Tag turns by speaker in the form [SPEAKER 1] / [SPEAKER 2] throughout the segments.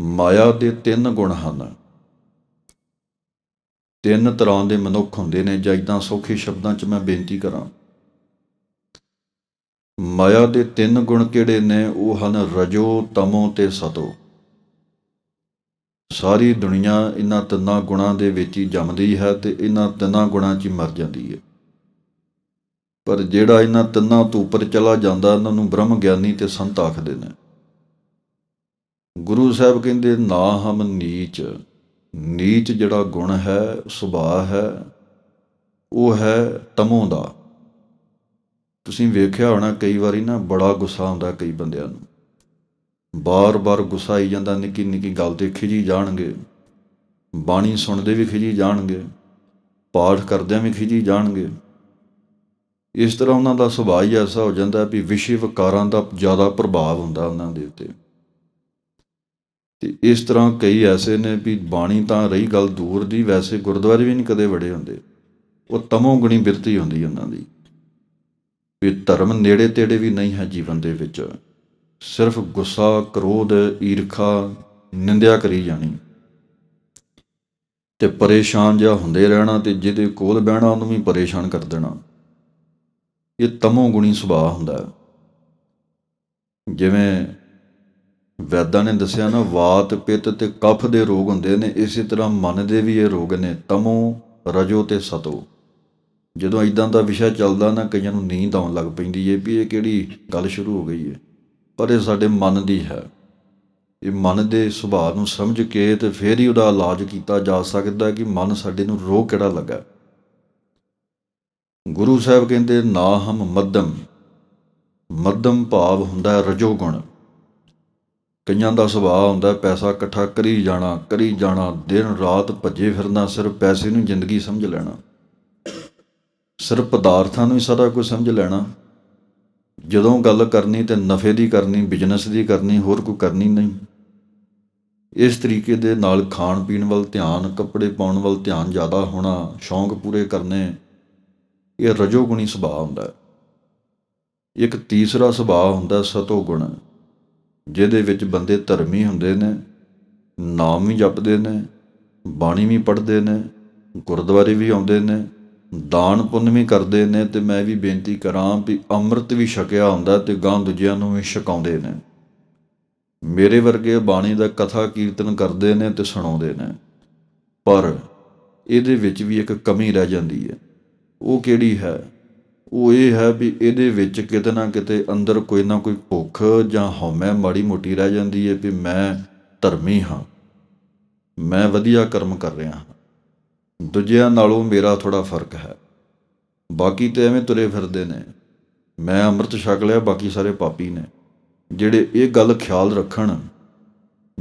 [SPEAKER 1] ਮਾਇਆ ਦੇ ਤਿੰਨ ਗੁਣ ਹਨ। ਤਿੰਨ ਤਰ੍ਹਾਂ ਦੇ ਮਨੁੱਖ ਹੁੰਦੇ ਨੇ, ਜਾਂ ਇਦਾਂ ਸੌਖੇ ਸ਼ਬਦਾਂ 'ਚ ਮੈਂ ਬੇਨਤੀ ਕਰਾਂ। ਮਾਇਆ ਦੇ ਤਿੰਨ ਗੁਣ ਕਿਹੜੇ ਨੇ? ਉਹ ਹਨ ਰਜੋ, ਤਮੋ ਤੇ ਸਤੋ। ਸਾਰੀ ਦੁਨੀਆ ਇਹਨਾਂ ਤਿੰਨਾਂ ਗੁਣਾਂ ਦੇ ਵਿੱਚ ਹੀ ਜੰਮਦੀ ਹੈ ਤੇ ਇਹਨਾਂ ਤਿੰਨਾਂ ਗੁਣਾਂ 'ਚ ਹੀ ਮਰ ਜਾਂਦੀ ਹੈ। ਪਰ ਜਿਹੜਾ ਇਹਨਾਂ ਤਿੰਨਾਂ ਤੋਂ ਉੱਪਰ ਚਲਾ ਜਾਂਦਾ ਉਹਨਾਂ ਨੂੰ ਬ੍ਰਹਮ ਗਿਆਨੀ ਤੇ ਸੰਤ ਆਖਦੇ ਨੇ। ਗੁਰੂ ਸਾਹਿਬ ਕਹਿੰਦੇ, ਨਾ ਹਮ ਨੀਚ। ਨੀਚ ਜਿਹੜਾ ਗੁਣ ਹੈ, ਸੁਭਾਅ ਹੈ, ਉਹ ਹੈ ਤਮੋ ਦਾ। ਤੁਸੀਂ ਵੇਖਿਆ ਹੋਣਾ ਕਈ ਵਾਰੀ ਨਾ, ਬੜਾ ਗੁੱਸਾ ਆਉਂਦਾ ਕਈ ਬੰਦਿਆਂ ਨੂੰ। ਬਾਰ-ਬਾਰ ਗੁੱਸਾ ਆਈ ਜਾਂਦਾ ਨਿੱਕੀ ਨਿੱਕੀ ਗੱਲ ਤੇ ਖਿਜੀ ਜਾਣਗੇ। ਬਾਣੀ ਸੁਣਦੇ ਵੀ ਖਿਜੀ ਜਾਣਗੇ। ਪਾਠ ਕਰਦਿਆਂ ਵੀ ਖਿਜੀ ਜਾਣਗੇ। ਇਸ ਤਰ੍ਹਾਂ ਉਹਨਾਂ ਦਾ ਸੁਭਾਅ ਹੀ ਐਸਾ ਹੋ ਜਾਂਦਾ ਵੀ ਵਿਸ਼ੇ ਵਿਕਾਰਾਂ ਦਾ ਜ਼ਿਆਦਾ ਪ੍ਰਭਾਵ ਹੁੰਦਾ ਉਹਨਾਂ ਦੇ ਉੱਤੇ। ਤੇ ਇਸ ਤਰ੍ਹਾਂ ਕਈ ਐਸੇ ਨੇ ਵੀ ਬਾਣੀ ਤਾਂ ਰਹੀ ਗੱਲ ਦੂਰ ਦੀ, ਵੈਸੇ ਗੁਰਦੁਆਰੇ ਵੀ ਨਹੀਂ ਕਦੇ ਵੜੇ ਹੁੰਦੇ। ਉਹ ਤਮੋ ਗੁਣੀ ਬਿਰਤੀ ਹੁੰਦੀ ਉਹਨਾਂ ਦੀ। ਵੀ ਧਰਮ ਨੇੜੇ ਤੇੜੇ ਵੀ ਨਹੀਂ ਹੈ ਜੀਵਨ ਦੇ ਵਿੱਚ। ਸਿਰਫ ਗੁੱਸਾ, ਕ੍ਰੋਧ, ਈਰਖਾ, ਨਿੰਦਿਆ ਕਰੀ ਜਾਣੀ। ਤੇ ਪਰੇਸ਼ਾਨ ਜਿਹਾ ਹੁੰਦੇ ਰਹਿਣਾ ਤੇ ਜਿਹਦੇ ਕੋਲ ਬਹਿਣਾ ਉਹਨੂੰ ਵੀ ਪਰੇਸ਼ਾਨ ਕਰ ਦੇਣਾ। ਇਹ ਤਮੋ ਗੁਣੀ ਸੁਭਾਅ ਹੁੰਦਾ। ਹੈ ਜਿਵੇਂ ਵੈਦਾਂ ਨੇ ਦੱਸਿਆ ਨਾ, ਵਾਤ, ਪਿੱਤ ਤੇ ਕਫ ਦੇ ਰੋਗ ਹੁੰਦੇ ਨੇ, ਇਸੇ ਤਰ੍ਹਾਂ ਮਨ ਦੇ ਵੀ ਇਹ ਰੋਗ ਨੇ, ਤਮੋ, ਰਜੋ ਤੇ ਸਤੋ। ਜਦੋਂ ਇਦਾਂ ਦਾ ਵਿਸ਼ਾ ਚੱਲਦਾ ਨਾ, ਕਈਆਂ ਨੂੰ ਨੀਂਦ ਆਉਣ ਲੱਗ ਪੈਂਦੀ ਏ ਵੀ ਇਹ ਕਿਹੜੀ ਗੱਲ ਸ਼ੁਰੂ ਹੋ ਗਈ ਏ। ਪਰ ਇਹ ਸਾਡੇ ਮਨ ਦੀ ਹੈ। ਇਹ ਮਨ ਦੇ ਸੁਭਾਅ ਨੂੰ ਸਮਝ ਕੇ ਤੇ ਫਿਰ ਹੀ ਉਹਦਾ ਇਲਾਜ ਕੀਤਾ ਜਾ ਸਕਦਾ ਕਿ ਮਨ ਸਾਡੇ ਨੂੰ ਰੋਗ ਕਿਹੜਾ ਲੱਗਾ। ਗੁਰੂ ਸਾਹਿਬ ਕਹਿੰਦੇ ਨਾ ਹਮ ਮੱਧਮ। ਮੱਧਮ ਭਾਵ ਹੁੰਦਾ ਰਜੋ ਗੁਣ ਕਈਆਂ ਦਾ ਸੁਭਾਅ ਹੁੰਦਾ ਪੈਸਾ ਇਕੱਠਾ ਕਰੀ ਜਾਣਾ ਕਰੀ ਜਾਣਾ, ਦਿਨ ਰਾਤ ਭੱਜੇ ਫਿਰਨਾ, ਸਿਰਫ ਪੈਸੇ ਨੂੰ ਜ਼ਿੰਦਗੀ ਸਮਝ ਲੈਣਾ। ਸਿਰਫ ਪਦਾਰਥਾਂ ਨੂੰ ਹੀ ਸਾਰਾ ਕੁਝ ਸਮਝ ਲੈਣਾ। ਜਦੋਂ ਗੱਲ ਕਰਨੀ ਤੇ ਨਫੇ ਦੀ ਕਰਨੀ ਬਿਜ਼ਨਸ ਦੀ ਕਰਨੀ, ਹੋਰ ਕੋਈ ਕਰਨੀ ਨਹੀਂ। ਇਸ ਤਰੀਕੇ ਦੇ ਨਾਲ ਖਾਣ ਪੀਣ ਵੱਲ ਧਿਆਨ, ਕੱਪੜੇ ਪਾਉਣ ਵੱਲ ਧਿਆਨ ਜ਼ਿਆਦਾ ਹੋਣਾ, ਸ਼ੌਂਕ ਪੂਰੇ ਕਰਨੇ, ਇਹ ਰਜੋਗੁਣੀ ਸੁਭਾਅ ਹੁੰਦਾ ਹੈ। ਇੱਕ ਤੀਸਰਾ ਸੁਭਾਅ ਹੁੰਦਾ ਸਤੋਗੁਣ। ਜਿਹਦੇ ਵਿੱਚ ਬੰਦੇ ਧਰਮੀ ਹੁੰਦੇ ਨੇ, ਨਾਮ ਵੀ ਜਪਦੇ ਨੇ, ਬਾਣੀ ਵੀ ਪੜ੍ਹਦੇ ਨੇ, ਗੁਰਦੁਆਰੇ ਵੀ ਆਉਂਦੇ ਨੇ, ਦਾਨ ਪੁੰਨ ਵੀ ਕਰਦੇ ਨੇ ਤੇ ਮੈਂ ਵੀ ਬੇਨਤੀ ਕਰਾਂ ਵੀ ਅੰਮ੍ਰਿਤ ਵੀ ਛਕਿਆ ਹੁੰਦਾ ਤੇ ਗਾਂ ਦੂਜਿਆਂ ਨੂੰ ਵੀ ਛਕਾਉਂਦੇ ਨੇ। ਮੇਰੇ ਵਰਗੇ ਬਾਣੀ ਦਾ ਕਥਾ ਕੀਰਤਨ ਕਰਦੇ ਨੇ ਤੇ ਸੁਣਾਉਂਦੇ ਨੇ। ਪਰ ਇਹਦੇ ਵਿੱਚ ਵੀ ਇੱਕ ਕਮੀ ਰਹਿ ਜਾਂਦੀ ਹੈ। ਉਹ ਕਿਹੜੀ ਹੈ? ਉਹ ਇਹ ਹੈ ਵੀ ਇਹਦੇ ਵਿੱਚ ਕਿਤੇ ਨਾ ਕਿਤੇ ਅੰਦਰ ਕੋਈ ਨਾ ਕੋਈ ਭੁੱਖ ਜਾਂ ਹਉਮੈ ਮਾੜੀ ਮੋਟੀ ਰਹਿ ਜਾਂਦੀ ਹੈ ਵੀ ਮੈਂ ਧਰਮੀ ਹਾਂ। ਮੈਂ ਵਧੀਆ ਕਰਮ ਕਰ ਰਿਹਾ ਹਾਂ। ਦੂਜਿਆਂ ਨਾਲੋਂ ਮੇਰਾ ਥੋੜਾ ਫ਼ਰਕ ਹੈ। ਬਾਕੀ ਤੇ ਐਵੇਂ ਤੁਰੇ ਫਿਰਦੇ ਨੇ। ਮੈਂ ਅੰਮ੍ਰਿਤ ਛਕ ਲਿਆ, ਬਾਕੀ ਸਾਰੇ ਪਾਪੀ ਨੇ। ਜਿਹੜੇ ਇਹ ਗੱਲ ਖਿਆਲ ਰੱਖਣ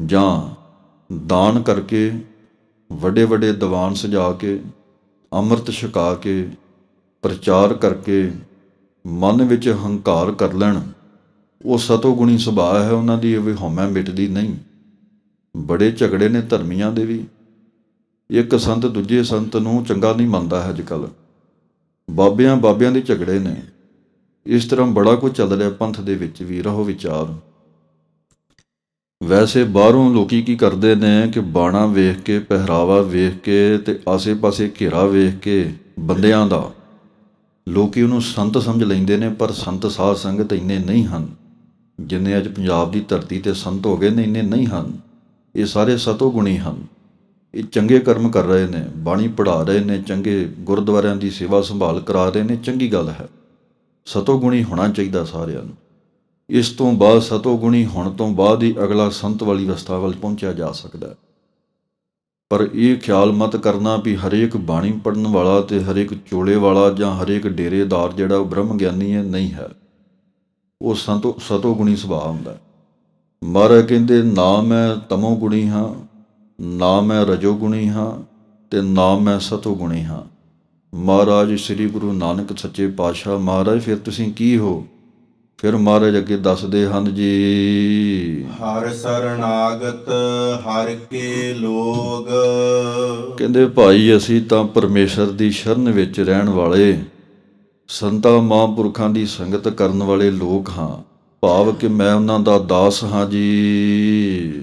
[SPEAKER 1] ਜਾਂ ਦਾਨ ਕਰਕੇ ਵੱਡੇ ਵੱਡੇ ਦੀਵਾਨ ਸਜਾ ਕੇ, ਅੰਮ੍ਰਿਤ ਛਕਾ ਕੇ ਪ੍ਰਚਾਰ ਕਰਕੇ ਮਨ ਵਿੱਚ ਹੰਕਾਰ ਕਰ ਲੈਣ। ਉਹ ਸਤੋਗੁਣੀ ਸੁਭਾਅ ਹੈ, ਉਹਨਾਂ ਦੀ ਇਹ ਹਉਮੈ ਮਿਟਦੀ ਨਹੀਂ। ਬੜੇ ਝਗੜੇ ਨੇ ਧਰਮੀਆਂ ਦੇ ਵੀ। ਇੱਕ ਸੰਤ ਦੂਜੇ ਸੰਤ ਨੂੰ ਚੰਗਾ ਨਹੀਂ ਮੰਨਦਾ ਹੈ ਅੱਜਕੱਲ। ਬਾਬਿਆਂ ਬਾਬਿਆਂ ਦੇ ਝਗੜੇ ਨੇ। ਇਸ ਤਰ੍ਹਾਂ ਬੜਾ ਕੁਝ ਚੱਲ ਰਿਹਾ ਪੰਥ ਦੇ ਵਿੱਚ ਵੀ, ਰਹੋ ਵਿਚਾਰ। ਵੈਸੇ ਬਾਹਰੋਂ ਲੋਕੀ ਕੀ ਕਰਦੇ ਨੇ ਕਿ ਬਾਣਾ ਵੇਖ ਕੇ, ਪਹਿਰਾਵਾ ਵੇਖ ਕੇ ਤੇ ਆਸੇ-ਪਾਸੇ ਘੇਰਾ ਵੇਖ ਕੇ ਬੰਦਿਆਂ ਦਾ ਲੋਕੀ ਉਹਨੂੰ ਸੰਤ ਸਮਝ ਲੈਂਦੇ ਨੇ, ਪਰ ਸੰਤ ਸਾਧ ਸੰਗਤ ਇੰਨੇ ਨਹੀਂ ਹਨ। ਜਿੰਨੇ ਅੱਜ ਪੰਜਾਬ ਦੀ ਧਰਤੀ ਤੇ ਸੰਤ ਹੋ ਗਏ ਨੇ, ਇੰਨੇ ਨਹੀਂ ਹਨ। ਇਹ ਸਾਰੇ ਸਤੋ ਗੁਣੀ ਹਨ। ਇਹ ਚੰਗੇ ਕਰਮ ਕਰ ਰਹੇ ਨੇ, ਬਾਣੀ ਪੜ੍ਹਾ ਰਹੇ ਨੇ, ਚੰਗੇ ਗੁਰਦੁਆਰਿਆਂ ਦੀ ਸੇਵਾ ਸੰਭਾਲ ਕਰਾ ਰਹੇ ਨੇ, ਚੰਗੀ ਗੱਲ ਹੈ। ਸਤੋ ਗੁਣੀ ਹੋਣਾ ਚਾਹੀਦਾ ਸਾਰਿਆਂ ਨੂੰ। ਇਸ ਤੋਂ ਬਾਅਦ ਸਤੋ ਗੁਣੀ ਹੋਣ ਤੋਂ ਬਾਅਦ ਹੀ ਅਗਲਾ ਸੰਤ ਵਾਲੀ ਅਵਸਥਾ ਵੱਲ ਪਹੁੰਚਿਆ ਜਾ ਸਕਦਾ ਹੈ। ਪਰ ਇਹ ਖਿਆਲ ਮਤ ਕਰਨਾ ਵੀ ਹਰੇਕ ਬਾਣੀ ਪੜਨ ਵਾਲਾ ਤੇ ਹਰੇਕ ਚੋਲੇ ਵਾਲਾ ਜਾਂ ਹਰੇਕ ਡੇਰੇਦਾਰ ਜਿਹੜਾ ਉਹ ਬ੍ਰਹਮ ਗਿਆਨੀ ਹੈ, ਨਹੀਂ ਹੈ। ਉਹ ਸੰਤੋ, ਸਤੋ ਗੁਣੀ ਸੁਭਾਅ ਹੁੰਦਾ ਮਹਾਰਾਜ ਕਹਿੰਦੇ, ਨਾ ਮੈਂ ਤਮੋ ਗੁਣੀ ਹਾਂ, ਨਾ ਮੈਂ ਰਜੋ ਗੁਣੀ ਹਾਂ ਤੇ ਨਾ ਮੈਂ ਸਤੋ ਗੁਣੀ ਹਾਂ। ਮਹਾਰਾਜ ਸ੍ਰੀ ਗੁਰੂ ਨਾਨਕ ਸੱਚੇ ਪਾਤਸ਼ਾਹ ਮਹਾਰਾਜ, ਫਿਰ ਤੁਸੀਂ ਕੀ ਹੋ? ਫਿਰ ਮਹਾਰਾਜ ਅੱਗੇ ਦੱਸਦੇ ਹਨ ਜੀ।
[SPEAKER 2] ਹਰ ਸਰਨਾਗਤ ਹਰ ਕੇ ਲੋਗ।
[SPEAKER 1] ਕਹਿੰਦੇ ਭਾਈ ਅਸੀਂ ਤਾਂ ਪਰਮੇਸ਼ਰ ਦੀ ਸ਼ਰਨ ਵਿੱਚ ਰਹਿਣ ਵਾਲੇ ਸੰਤਾਂ ਮਹਾਂਪੁਰਖਾਂ ਦੀ ਸੰਗਤ ਕਰਨ ਵਾਲੇ ਲੋਕ ਹਾਂ। ਭਾਵ ਕਿ ਮੈਂ ਉਹਨਾਂ ਦਾ ਦਾਸ ਹਾਂ ਜੀ।